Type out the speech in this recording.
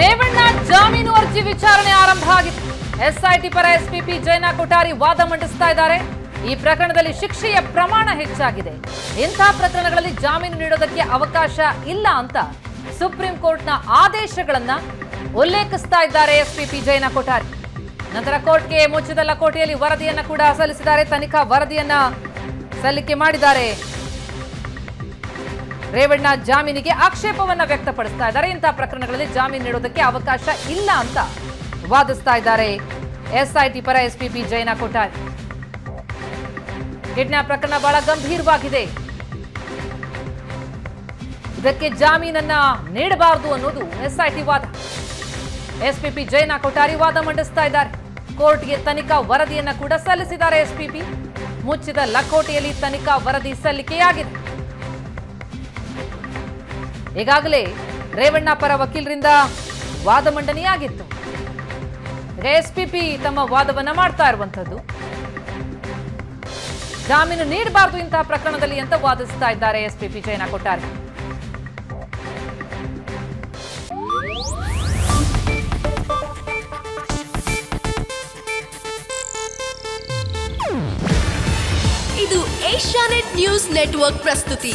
ರೇವಣ್ಣ ಜಾಮೀನು ಅರ್ಜಿ ವಿಚಾರಣೆ ಆರಂಭ ಆಗಿದೆ ಎಸ್ಐಟಿ ಪರ ಎಸ್ಪಿಪಿ ಜೈನಾ ಕೊಠಾರಿ ವಾದ ಮಂಡಿಸ್ತಾ ಇದ್ದಾರೆ. ಈ ಪ್ರಕರಣದಲ್ಲಿ ಶಿಕ್ಷೆಯ ಪ್ರಮಾಣ ಹೆಚ್ಚಾಗಿದೆ. ಇಂಥ ಪ್ರಕರಣಗಳಲ್ಲಿ ಜಾಮೀನು ನೀಡೋದಕ್ಕೆ ಅವಕಾಶ ಇಲ್ಲ ಅಂತ ಸುಪ್ರೀಂ ಕೋರ್ಟ್ನ ಆದೇಶಗಳನ್ನ ಉಲ್ಲೇಖಿಸ್ತಾ ಇದ್ದಾರೆ ಎಸ್ಪಿಪಿ ಜೈನಾ ಕೊಠಾರಿ. ನಂತರ ಕೋರ್ಟ್ಗೆ ಮುಚ್ಚಿದ ಲಕೋಟೆಯಲ್ಲಿ ವರದಿಯನ್ನ ಕೂಡ ಸಲ್ಲಿಸಿದ್ದಾರೆ. ತನಿಖಾ ವರದಿಯನ್ನ ಸಲ್ಲಿಕೆ ಮಾಡಿದ್ದಾರೆ ರೇವಣ್ಣ ಜಾಮೀನಿಗೆ ಆಕ್ಷೇಪವನ್ನ ವ್ಯಕ್ತಪಡಿಸ್ತಾ ಇದ್ದಾರೆ. ಇಂತಹ ಪ್ರಕರಣಗಳಲ್ಲಿ ಜಾಮೀನು ನೀಡೋದಕ್ಕೆ ಅವಕಾಶ ಇಲ್ಲ ಅಂತ ವಾದಿಸ್ತಾ ಇದ್ದಾರೆ. ಎಸ್ಐಟಿ ಪರ ಎಸ್ಪಿಪಿ ಜೈನ ಕೋಟಾರ್ ಕಿಡ್ನಾಪ್ ಪ್ರಕರಣ ಬಹಳ ಗಂಭೀರವಾಗಿದೆ. ಇದಕ್ಕೆ ಜಾಮೀನನ್ನ ನೀಡಬಾರದು ಅನ್ನೋದು ಎಸ್ಐಟಿ ವಾದ. ಎಸ್ಪಿಪಿ ಜೈನ ಕೊಠಾರಿ ವಾದ ಮಂಡಿಸ್ತಾ ಇದ್ದಾರೆ. ಕೋರ್ಟ್ಗೆ ತನಿಖಾ ವರದಿಯನ್ನ ಕೂಡ ಸಲ್ಲಿಸಿದ್ದಾರೆ ಎಸ್ಪಿಪಿ ಮುಚ್ಚಿದ ಲಕೋಟೆಯಲ್ಲಿ ತನಿಖಾ ವರದಿ ಸಲ್ಲಿಕೆಯಾಗಿದೆ. ಈಗಾಗಲೇ ರೇವಣ್ಣ ಪರ ವಕೀಲರಿಂದ ವಾದ ಮಂಡನೆಯಾಗಿತ್ತು. ಎಸ್ಪಿಪಿ ತಮ್ಮ ವಾದವನ್ನ ಮಾಡ್ತಾ ಇರುವಂತದ್ದು ಜಾಮೀನು ನೀಡಬಾರದು ಇಂತಹ ಪ್ರಕರಣದಲ್ಲಿ ಅಂತ ವಾದಿಸ್ತಾ ಇದ್ದಾರೆ ಎಸ್ಪಿಪಿ ಜೈನಾ ಕೊಟ್ಟಾರೆ. ಇದು ಏಷ್ಯಾನೆಟ್ ನ್ಯೂಸ್ ನೆಟ್ವರ್ಕ್ ಪ್ರಸ್ತುತಿ.